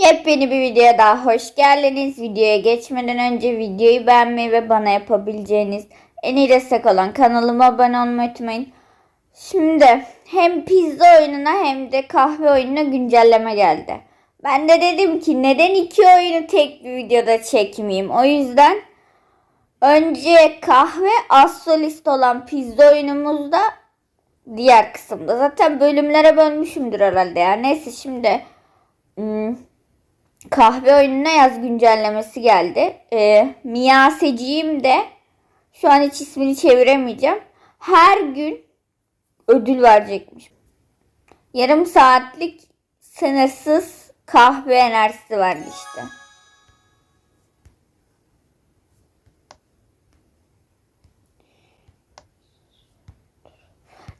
Yepyeni bir videoya daha hoş geldiniz. Videoya geçmeden önce videoyu beğenmeyi ve bana yapabileceğiniz en iyi destek olan kanalıma abone olmayı unutmayın. Şimdi hem pizza oyununa hem de kahve oyununa güncelleme geldi. Ben de dedim ki neden iki oyunu tek bir videoda çekmeyeyim. O yüzden önce kahve az solist olan pizza oyunumuzda diğer kısımda. Zaten bölümlere bölmüşümdür herhalde ya. Neyse şimdi hmm, kahve oyununa yaz güncellemesi geldi. Ee, Miyaseciğim de şu an hiç ismini çeviremeyeceğim. Her gün ödül verecekmiş. Yarım saatlik sınırsız kahve enerjisi verdi işte.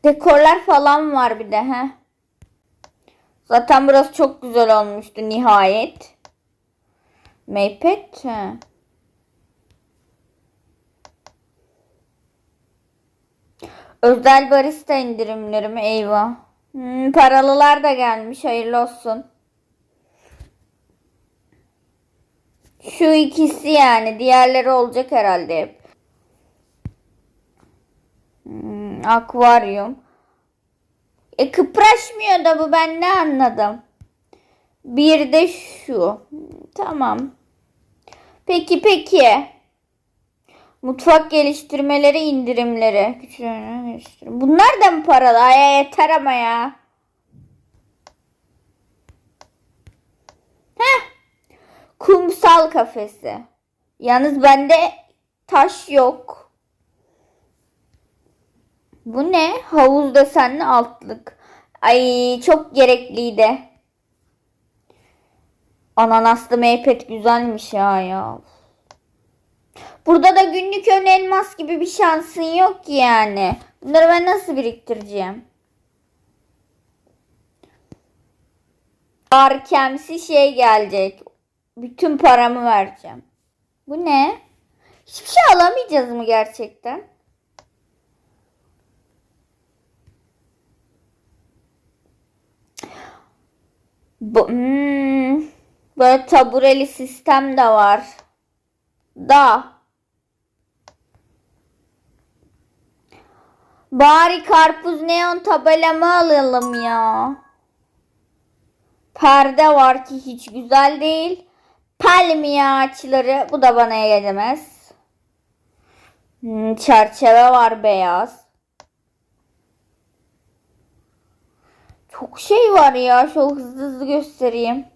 Dekorlar falan var bir de he. Zaten burası çok güzel olmuştu nihayet. Maypad he. Özel barista indirimleri mi? Eyvah. Hmm, paralılar da gelmiş. Hayırlı olsun. Şu ikisi yani. Diğerleri olacak herhalde hep. Hmm, akvaryum. E kıpraşmıyor da bu ben ne anladım. Bir de şu. Hmm, Tamam. Peki peki. Mutfak geliştirmeleri indirimleri. Geliştirim. Bunlar da mı paralı? Ay yeter ama ya. Heh. Kumsal kafesi. Yalnız bende taş yok. Bu ne? Havuz desenli altlık. Ay çok gerekliydi. Ananaslı meypet güzelmiş ya ya. Burada da günlük ön elmas gibi bir şansın yok ki yani. Bunları ben nasıl biriktireceğim? Arkemsi şey gelecek. Bütün paramı vereceğim. Bu ne? Hiçbir şey alamayacağız mı gerçekten? Bu, hmm, böyle tabureli sistem de var. Da. Bari karpuz neon tabelamı alalım ya. Perde var ki hiç güzel değil. Palmiye ağaçları bu da bana gelemez. Hmm, çerçeve var beyaz. Çok şey var ya. Çok hızlı hızlı göstereyim.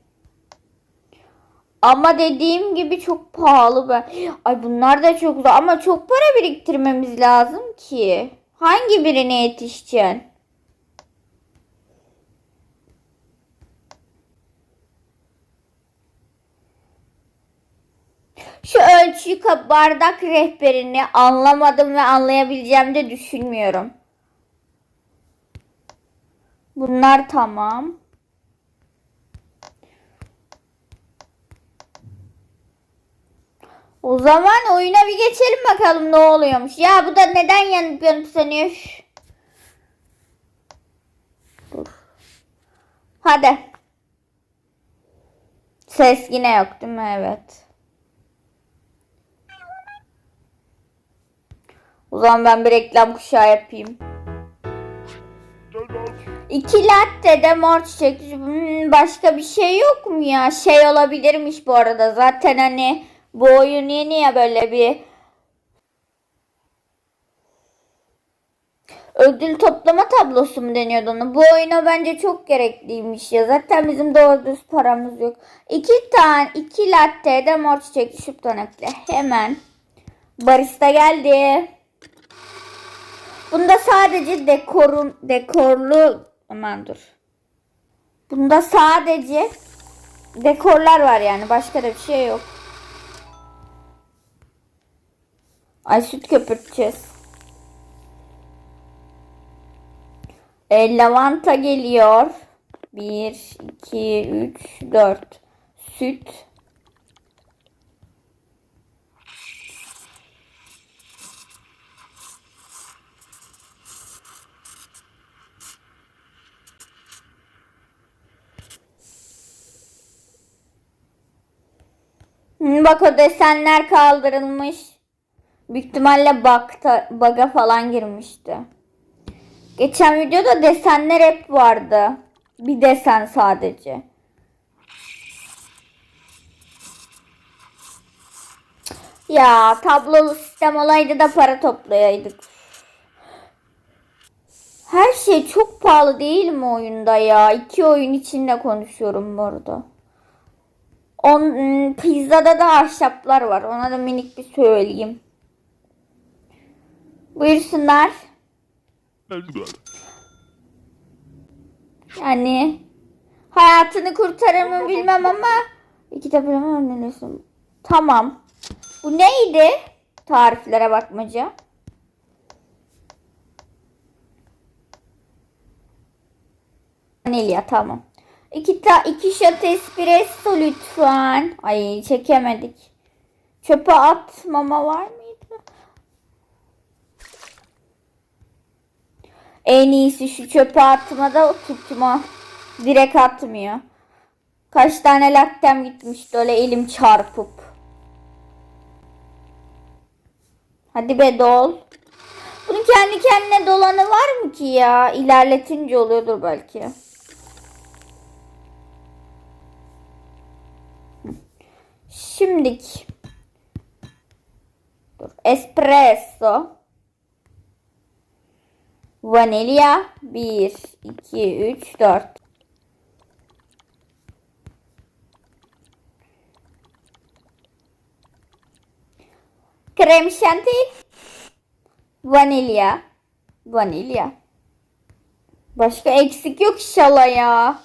Ama dediğim gibi çok pahalı be. Ay bunlar da çok güzel ama çok para biriktirmemiz lazım ki. Hangi birine yetişeceksin? Şu ölçü bardak rehberini anlamadım ve anlayabileceğim de düşünmüyorum. Bunlar tamam. O zaman oyuna bir geçelim bakalım ne oluyormuş. Ya bu da neden yanıp yanıp sönüyor? Dur. Hadi. Ses yine yok değil mi? Evet. O zaman ben bir reklam kuşağı yapayım. İki latte de mor çiçek. Hmm, başka bir şey yok mu ya? Şey olabilirmiş bu arada. Zaten hani bu oyun yeni ya böyle bir ödül toplama tablosu mu deniyordu onu? Bu oyuna bence çok gerekliymiş ya. Zaten bizim doğru düz paramız yok. İki tane, iki latte de mor çiçek düşüp tanekle. Hemen. Barista geldi. Bunda sadece dekorun dekorlu aman dur. Bunda sadece dekorlar var yani başka da bir şey yok. Ay süt köpürteceğiz. E, lavanta geliyor. 1, 2, 3, 4. Süt. Bak o desenler kaldırılmış. Büyük ihtimalle bug'ta, bug'a falan girmişti. Geçen videoda desenler hep vardı. Bir desen sadece. Ya tablolu sistem olaydı da para toplayaydık. Her şey çok pahalı değil mi oyunda ya? İki oyun içinde konuşuyorum bu arada. On, pizzada da ahşaplar var. Ona da minik bir söyleyeyim. Buyursunlar. Yani hayatını kurtarır mı bilmem ama iki de bilemem öneriyorsun. Tamam. Bu neydi? Tariflere bakmaca. Vanilya tamam. İki ta iki shot espresso lütfen. Ay çekemedik. Çöpe atmama var mıydı? En iyisi şu çöpe atmada tutma. Direkt atmıyor. Kaç tane laktem gitmişti öyle elim çarpıp. Hadi be dol. Bunun kendi kendine dolanı var mı ki ya? İlerletince oluyordur belki. Şimdik. Dur. Espresso. Vanilya 1, 2, 3, 4. Krem şanti. Vanilya. Vanilya. Başka eksik yok inşallah ya.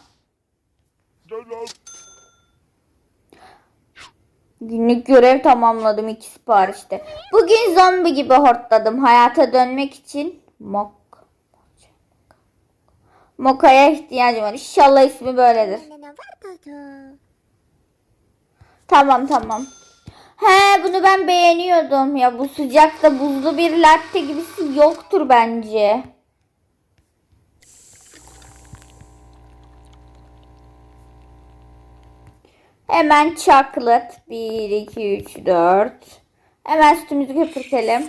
Günlük görev tamamladım iki siparişte. Bugün zombi gibi hortladım. Hayata dönmek için mok. Moka'ya ihtiyacım var. İnşallah ismi böyledir. Tamam tamam. He bunu ben beğeniyordum. Ya bu sıcakta buzlu bir latte gibisi yoktur bence. Hemen chocolate. 1, 2, 3, 4. Hemen sütümüzü köpürtelim.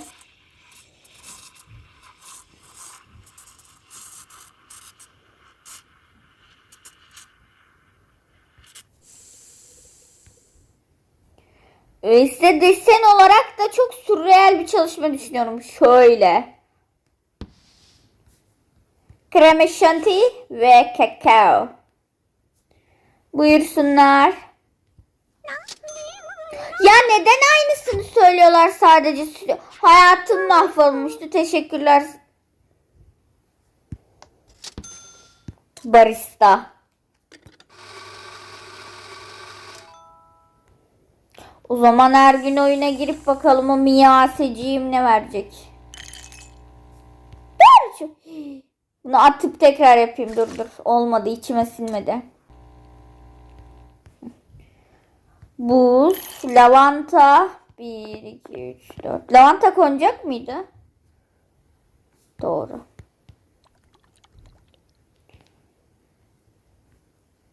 Size desen olarak da çok sürreel bir çalışma düşünüyorum. Şöyle. Kreme şanti ve kakao. Buyursunlar. Ya neden aynısını söylüyorlar sadece? Hayatım mahvolmuştu. Teşekkürler. Barista. O zaman her gün oyuna girip bakalım o miyaseciğim ne verecek. Bunu atıp tekrar yapayım dur dur. Olmadı içime sinmedi. Buz, lavanta. 1, 2, 3, 4. Lavanta konacak mıydı? Doğru.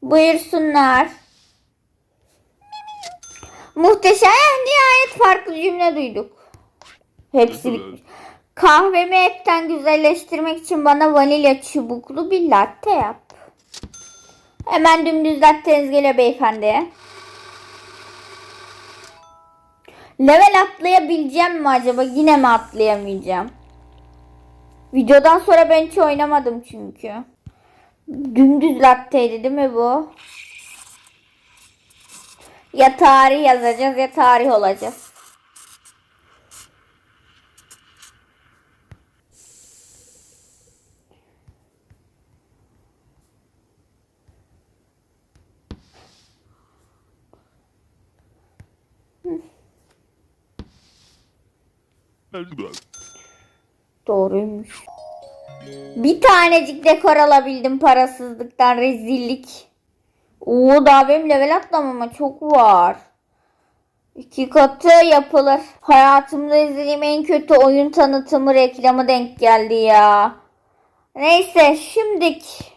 Buyursunlar. Muhteşem nihayet farklı cümle duyduk. Hepsi bitmiş. Kahvemi hepten güzelleştirmek için bana vanilya çubuklu bir latte yap. Hemen dümdüz latteniz geliyor beyefendi. Level atlayabileceğim mi acaba? Yine mi atlayamayacağım? Videodan sonra ben hiç oynamadım çünkü. Dümdüz latteydi değil mi bu? Ya tarih yazacağız ya tarih olacağız. Doğruymuş. Bir tanecik dekor alabildim parasızlıktan rezillik. Oo daha benim level atlamama çok var. İki katı yapılır. Hayatımda izlediğim en kötü oyun tanıtımı reklamı denk geldi ya. Neyse şimdik.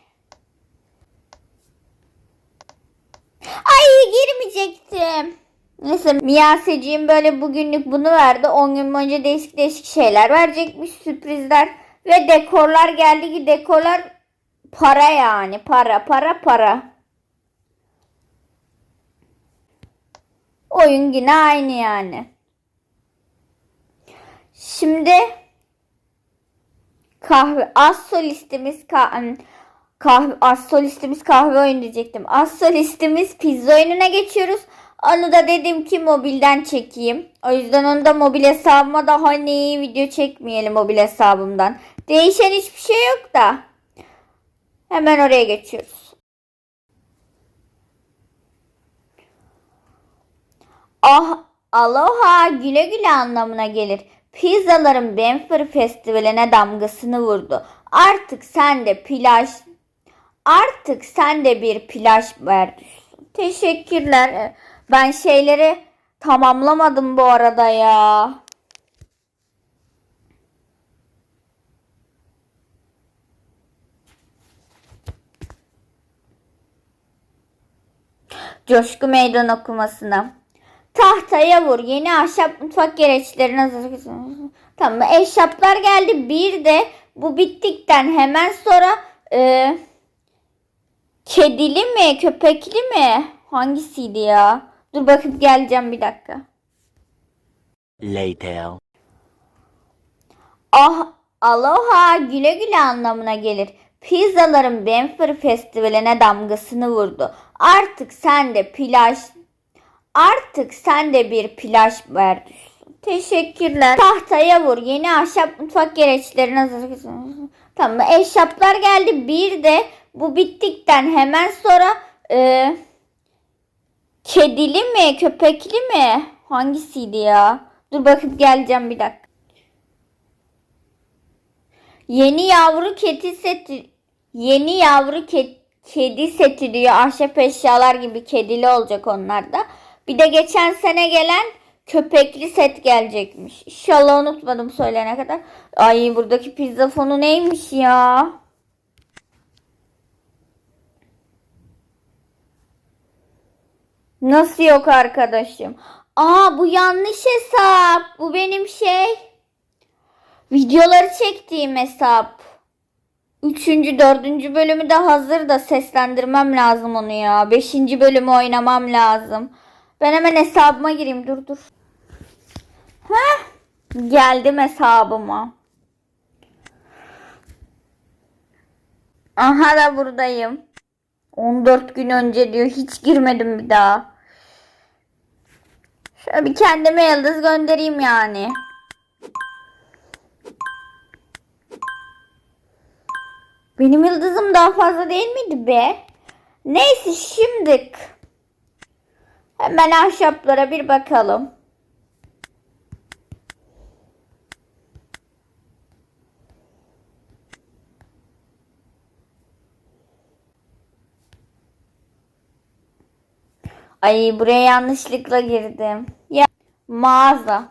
Ay girmeyecektim. Neyse Miyaseciğim böyle bugünlük bunu verdi. 10 gün boyunca değişik değişik şeyler verecekmiş sürprizler. Ve dekorlar geldi ki dekorlar para yani para para para. Oyun yine aynı yani. Şimdi kahve az solistimiz kahve kahve az solistimiz kahve oyunu diyecektim. Az solistimiz pizza oyununa geçiyoruz. Onu da dedim ki mobilden çekeyim. O yüzden onu da mobil hesabıma da hani video çekmeyelim mobil hesabımdan. Değişen hiçbir şey yok da. Hemen oraya geçiyoruz. Ah, aloha güle güle anlamına gelir. Pizzaların Benfer Festivali'ne damgasını vurdu. Artık sen de plaj artık sen de bir plaj verdisin. Teşekkürler. Ben şeyleri tamamlamadım bu arada ya. Coşku meydan okumasına. Tahtaya vur. Yeni ahşap mutfak gereçlerini hazır. Tamam. Eşyaplar geldi. Bir de bu bittikten hemen sonra e, kedili mi köpekli mi? Hangisiydi ya? Dur bakıp geleceğim bir dakika. Later. Ah, aloha güle güle anlamına gelir. Pizzaların Benfer Festivali'ne damgasını vurdu. Artık sen de plaj artık sen de bir plaj verdisin. Teşekkürler. Tahtaya vur. Yeni ahşap mutfak gereçlerini hazır. Tamam. Eşyaplar geldi. Bir de bu bittikten hemen sonra e, kedili mi köpekli mi? Hangisiydi ya? Dur bakıp geleceğim bir dakika. Yeni yavru kedi seti yeni yavru ke- kedi seti diyor. Ahşap eşyalar gibi kedili olacak onlar da. Bir de geçen sene gelen köpekli set gelecekmiş. İnşallah unutmadım söyleyene kadar. Ay buradaki pizza fonu neymiş ya? Nasıl yok arkadaşım? Aa bu yanlış hesap. Bu benim şey. Videoları çektiğim hesap. Üçüncü, dördüncü bölümü de hazır da seslendirmem lazım onu ya. Beşinci bölümü oynamam lazım. Ben hemen hesabıma gireyim. Dur dur. Heh. Geldim hesabıma. Aha da buradayım. 14 gün önce diyor. Hiç girmedim bir daha. Şöyle bir kendime yıldız göndereyim yani. Benim yıldızım daha fazla değil miydi be? Neyse şimdi hemen ahşaplara bir bakalım. Ay buraya yanlışlıkla girdim. Ya mağaza.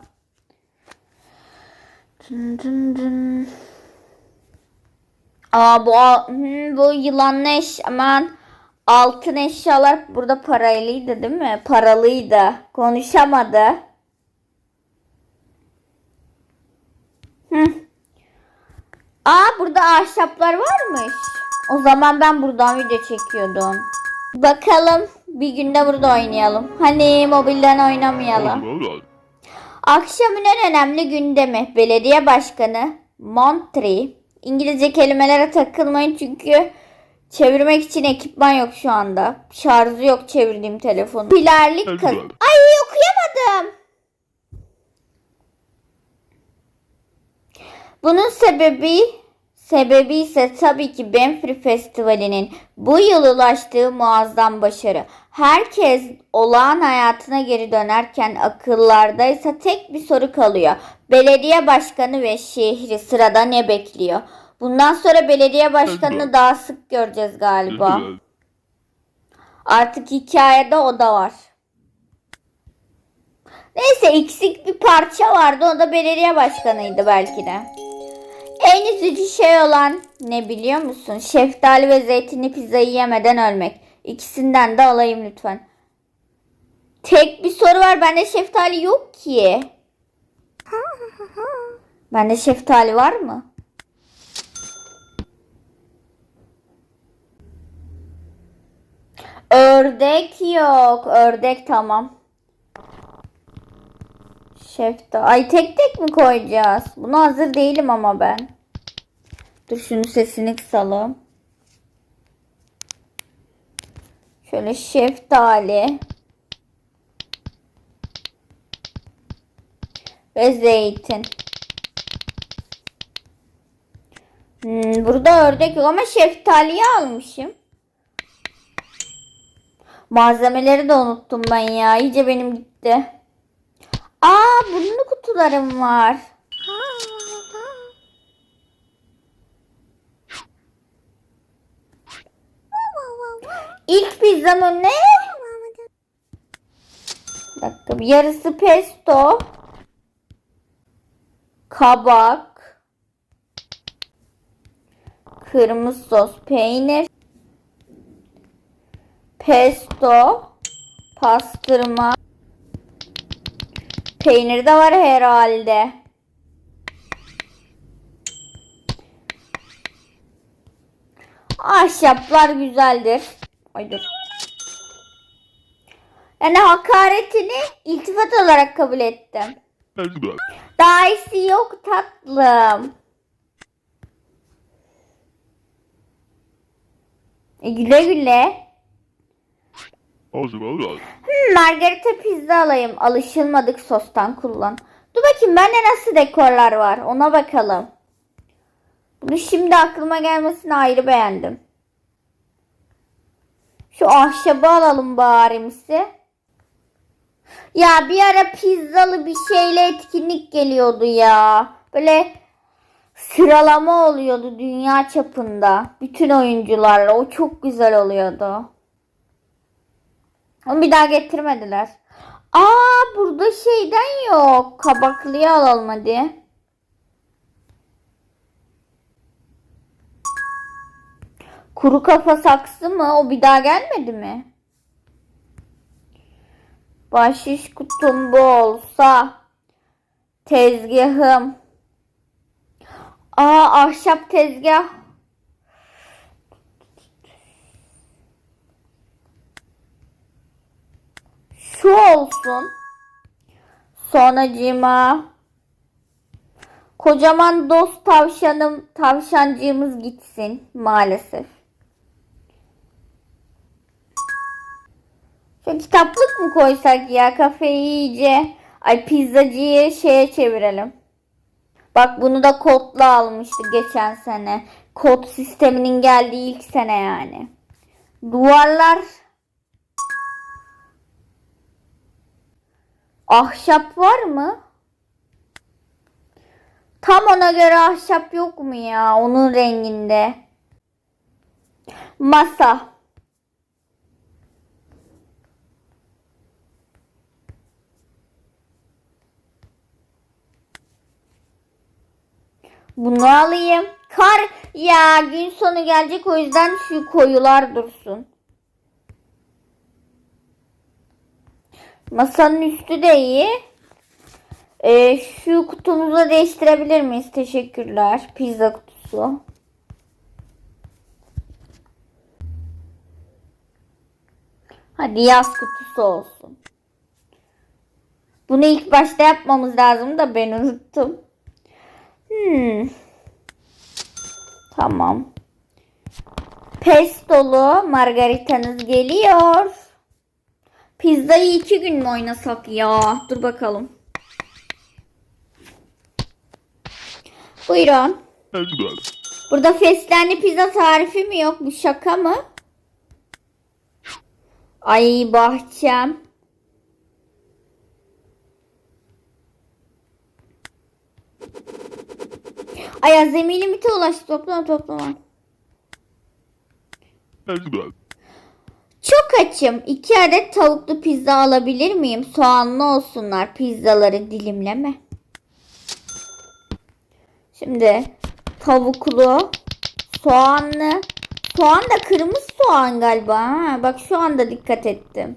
Dın dın dın. Aa bu bu yılanlı eş aman altın eşyalar burada paralıydı değil mi? Paralıydı. Konuşamadı. Hı. Aa burada ahşaplar varmış. O zaman ben buradan video çekiyordum. Bakalım bir günde burada oynayalım. Hani mobilden oynamayalım. Akşamın en önemli gündemi belediye başkanı Montri. İngilizce kelimelere takılmayın çünkü çevirmek için ekipman yok şu anda. Şarjı yok çevirdiğim telefonu. Pilarlik kız. Ay okuyamadım. Bunun sebebi sebebi ise tabii ki Benfree Festivali'nin bu yıl ulaştığı muazzam başarı. Herkes olağan hayatına geri dönerken akıllarda ise tek bir soru kalıyor. Belediye başkanı ve şehri sırada ne bekliyor? Bundan sonra belediye başkanını daha sık göreceğiz galiba. Artık hikayede o da var. Neyse eksik bir parça vardı. O da belediye başkanıydı belki de. En üzücü şey olan ne biliyor musun? Şeftali ve zeytinli pizzayı yemeden ölmek. İkisinden de alayım lütfen. Tek bir soru var. Bende şeftali yok ki. Bende şeftali var mı? Ördek yok. Ördek tamam. Şeftali. Ay tek tek mi koyacağız? Buna hazır değilim ama ben. Dur şunu sesini kısalım. Şöyle şeftali. Ve zeytin. Hmm, burada ördek yok ama şeftaliyi almışım. Malzemeleri de unuttum ben ya. İyice benim gitti. Aa bunun kutularım var. İlk pizzam ne? Dakika. Yarısı pesto. Kabak. Kırmızı sos, peynir. Pesto. Pastırma. Peynir de var herhalde. Ahşaplar güzeldir. Ay dur. Yani hakaretini iltifat olarak kabul ettim. Daha iyisi yok tatlım. E, güle güle. Hmm, margarita pizza alayım. Alışılmadık sostan kullan. Dur bakayım bende nasıl dekorlar var. Ona bakalım. Bunu şimdi aklıma gelmesini ayrı beğendim. Şu ahşabı alalım barimsi. Ya bir ara pizzalı bir şeyle etkinlik geliyordu ya. Böyle sıralama oluyordu dünya çapında. Bütün oyuncularla. O çok güzel oluyordu. Onu bir daha getirmediler. Aa burada şeyden yok. Kabaklıyı alalım hadi. Kuru kafa saksı mı? O bir daha gelmedi mi? Bahşiş kutum bu olsa. Tezgahım. Aa ahşap tezgah. Şu olsun. Sonracığıma. Kocaman dost tavşanım, tavşancığımız gitsin maalesef. Şu kitaplık mı koysak ya kafeyi iyice. Ay pizzacıyı şeye çevirelim. Bak bunu da kodla almıştı geçen sene. Kod sisteminin geldiği ilk sene yani. Duvarlar Ahşap var mı? Tam ona göre ahşap yok mu ya onun renginde? Masa. Bunu alayım. Kar ya gün sonu gelecek o yüzden şu koyular dursun. Masanın üstü de iyi. Ee, şu kutumuzu değiştirebilir miyiz? Teşekkürler. Pizza kutusu. Hadi yaz kutusu olsun. Bunu ilk başta yapmamız lazım da ben unuttum. Hmm. Tamam. Pestolu margaritanız geliyor. Pizzayı iki gün mü oynasak ya? Dur bakalım. Buyurun. Burada fesleğenli pizza tarifi mi yok? Bu şaka mı? Ay bahçem. Ay azami limite ulaştı. Toplama toplama. Çok açım. İki adet tavuklu pizza alabilir miyim? Soğanlı olsunlar. Pizzaları dilimleme. Şimdi tavuklu, soğanlı. Soğan da kırmızı soğan galiba. Ha, bak şu anda dikkat ettim.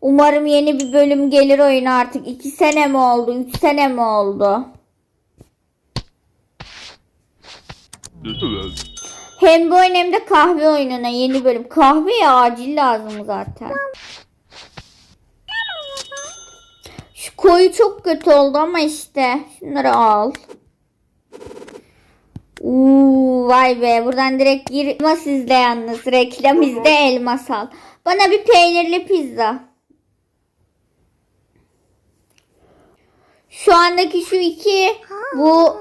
Umarım yeni bir bölüm gelir oyun artık. 2 sene mi oldu? 3 sene mi oldu? Hem bu oyun hem de kahve oyununa yeni bölüm. Kahve acil lazım zaten. Şu koyu çok kötü oldu ama işte. Şunları al. Uuu vay be buradan direkt gir. Elmas izle yalnız. Reklam izle elmas al. Bana bir peynirli pizza. Şu andaki şu iki bu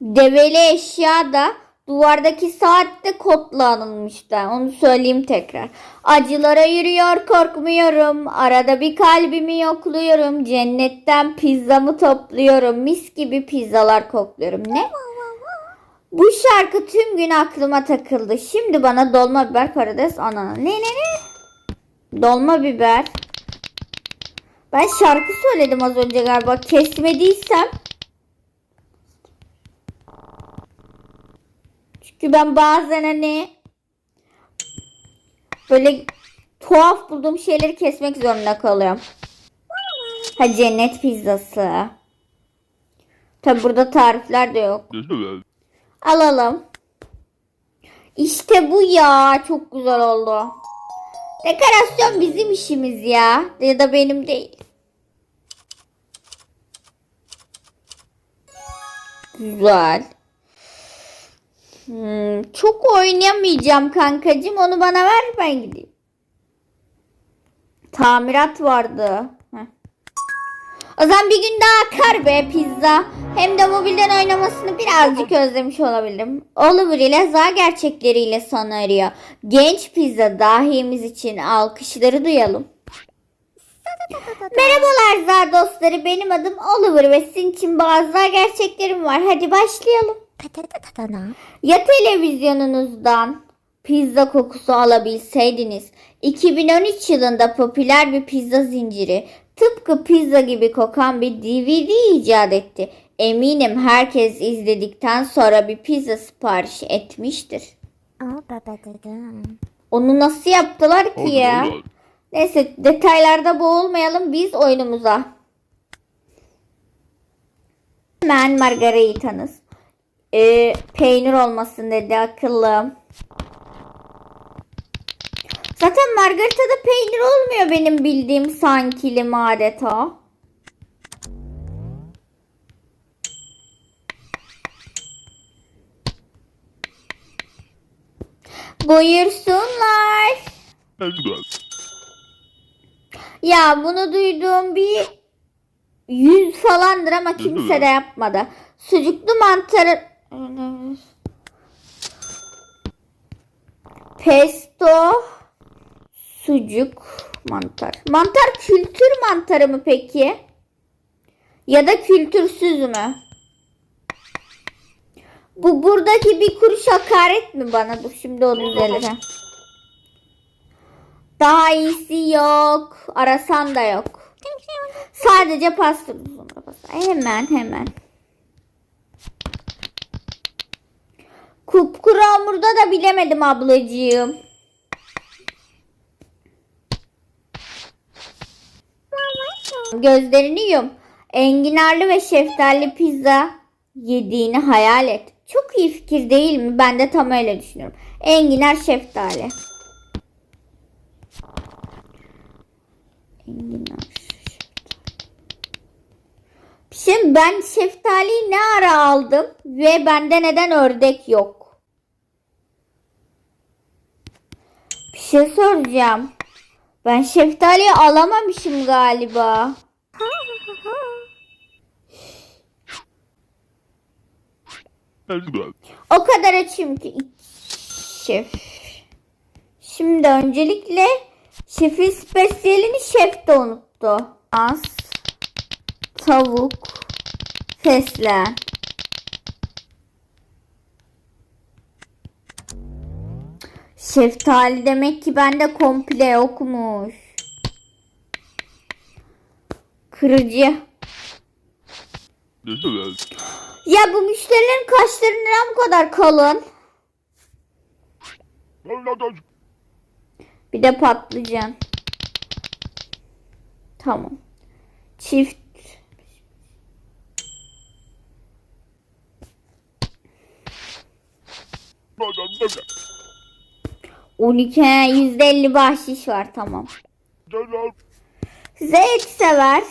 develi eşya da duvardaki saatte kodla alınmıştı. Onu söyleyeyim tekrar. Acılara yürüyor korkmuyorum. Arada bir kalbimi yokluyorum. Cennetten pizzamı topluyorum. Mis gibi pizzalar kokluyorum. Ne? Bu şarkı tüm gün aklıma takıldı. Şimdi bana dolma biber patates anana. Ne ne ne? Dolma biber. Ben şarkı söyledim az önce galiba. Kesmediysem. Çünkü ben bazen hani böyle tuhaf bulduğum şeyleri kesmek zorunda kalıyorum. Ha cennet pizzası. Tabi burada tarifler de yok. Alalım. İşte bu ya. Çok güzel oldu. Dekorasyon bizim işimiz ya. Ya da benim değil. Güzel. Hmm, çok oynayamayacağım kankacığım. Onu bana ver ben gideyim. Tamirat vardı. Heh. O zaman bir gün daha akar be pizza. Hem de mobilden oynamasını birazcık özlemiş olabilirim. Oliver ile za gerçekleriyle sona eriyor. Genç pizza dahimiz için alkışları duyalım. Merhabalar za dostları benim adım Oliver ve sizin için bazı gerçeklerim var. Hadi başlayalım. Ya televizyonunuzdan pizza kokusu alabilseydiniz 2013 yılında popüler bir pizza zinciri tıpkı pizza gibi kokan bir DVD icat etti. Eminim herkes izledikten sonra bir pizza sipariş etmiştir. Onu nasıl yaptılar ki ya? Neyse detaylarda boğulmayalım biz oyunumuza. Hemen margaritanız. Ee, peynir olmasın dedi akıllım. Zaten margaritada peynir olmuyor benim bildiğim sankilim adeta. Buyursunlar. Ya bunu duyduğum bir yüz falandır ama kimse de yapmadı. Sucuklu mantarı pesto sucuk mantar. Mantar kültür mantarı mı peki? Ya da kültürsüz mü? Bu buradaki bir kuruş hakaret mi bana? Dur şimdi onu düzelirim. Daha iyisi yok. Arasan da yok. Sadece pasta. Hemen hemen. Kupkuru hamurda da bilemedim ablacığım. Gözlerini yum. Enginarlı ve şeftali pizza yediğini hayal et. Çok iyi fikir değil mi? Ben de tam öyle düşünüyorum. Enginar şeftali. Enginar. Şimdi ben şeftaliyi ne ara aldım ve bende neden ördek yok? Bir şey soracağım. Ben şeftaliyi alamamışım galiba. O kadar açım ki. Şef. Şimdi öncelikle şefin spesiyelini şef de unuttu. Az. Tavuk. Fesleğen. Şeftali demek ki bende komple yokmuş. Kırıcı. Ya bu müşterilerin kaşları neden bu kadar kalın? Bir de patlıcan. Tamam. Çift. Bana. 12 %50 bahşiş var tamam. Size et sever.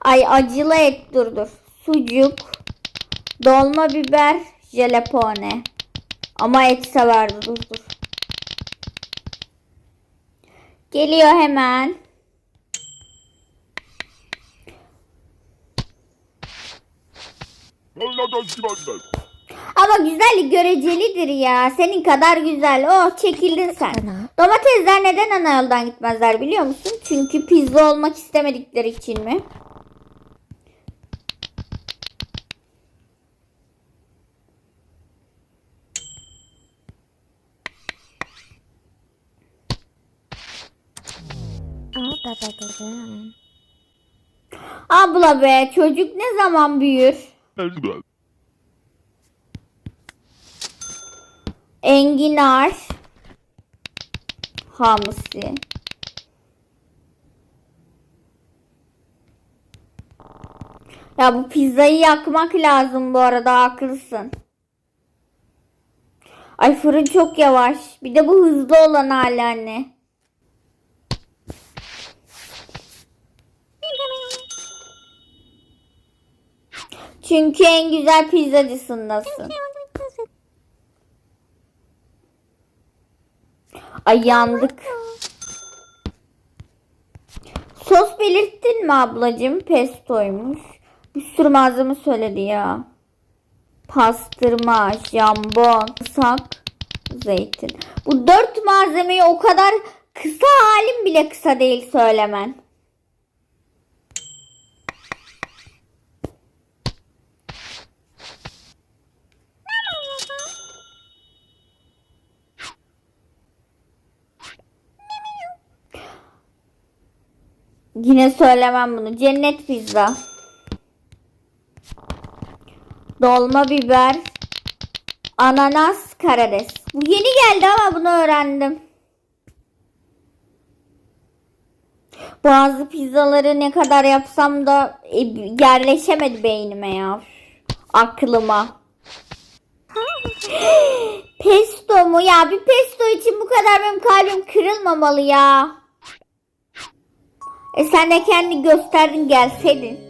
Ay acılı et dur dur. Sucuk. Dolma biber. Jelepone. Ama et severdi dur dur. Geliyor hemen. Bana. Ama güzellik görecelidir ya. Senin kadar güzel. Oh çekildin sen. Domatesler neden ana yoldan gitmezler biliyor musun? Çünkü pizza olmak istemedikleri için mi? Abla be çocuk ne zaman büyür? Enginar. Hamsi. Ya bu pizzayı yakmak lazım bu arada haklısın. Ay fırın çok yavaş. Bir de bu hızlı olan hali anne. Çünkü en güzel pizzacısındasın. Ay yandık. Sos belirttin mi ablacığım? Pestoymuş. Bir sürü malzeme söyledi ya. Pastırma, jambon, sak, zeytin. Bu dört malzemeyi o kadar kısa halim bile kısa değil söylemen. Yine söylemem bunu. Cennet pizza. Dolma biber. Ananas karides. Bu yeni geldi ama bunu öğrendim. Bazı pizzaları ne kadar yapsam da e, yerleşemedi beynime ya. Aklıma. pesto mu? Ya bir pesto için bu kadar benim kalbim kırılmamalı ya. E sen de kendi gösterdin gelseydin.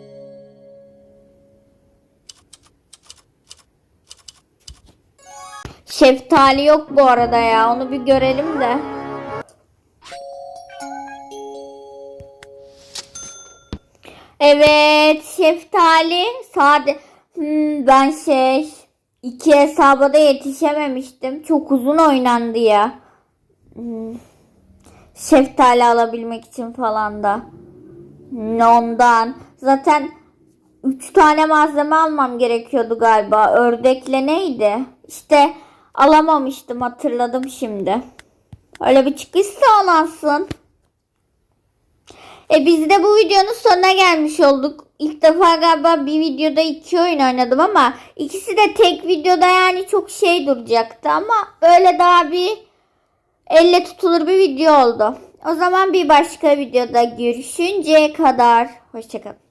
Şeftali yok bu arada ya. Onu bir görelim de. Evet, şeftali sade. Hmm, ben şey iki hesaba da yetişememiştim. Çok uzun oynandı ya. Hmm, şeftali alabilmek için falan da. Ondan. Zaten 3 tane malzeme almam gerekiyordu galiba. Ördekle neydi? İşte alamamıştım hatırladım şimdi. Öyle bir çıkış sağlansın. E biz de bu videonun sonuna gelmiş olduk. İlk defa galiba bir videoda iki oyun oynadım ama ikisi de tek videoda yani çok şey duracaktı ama böyle daha bir elle tutulur bir video oldu. O zaman bir başka videoda görüşünceye kadar hoşçakalın.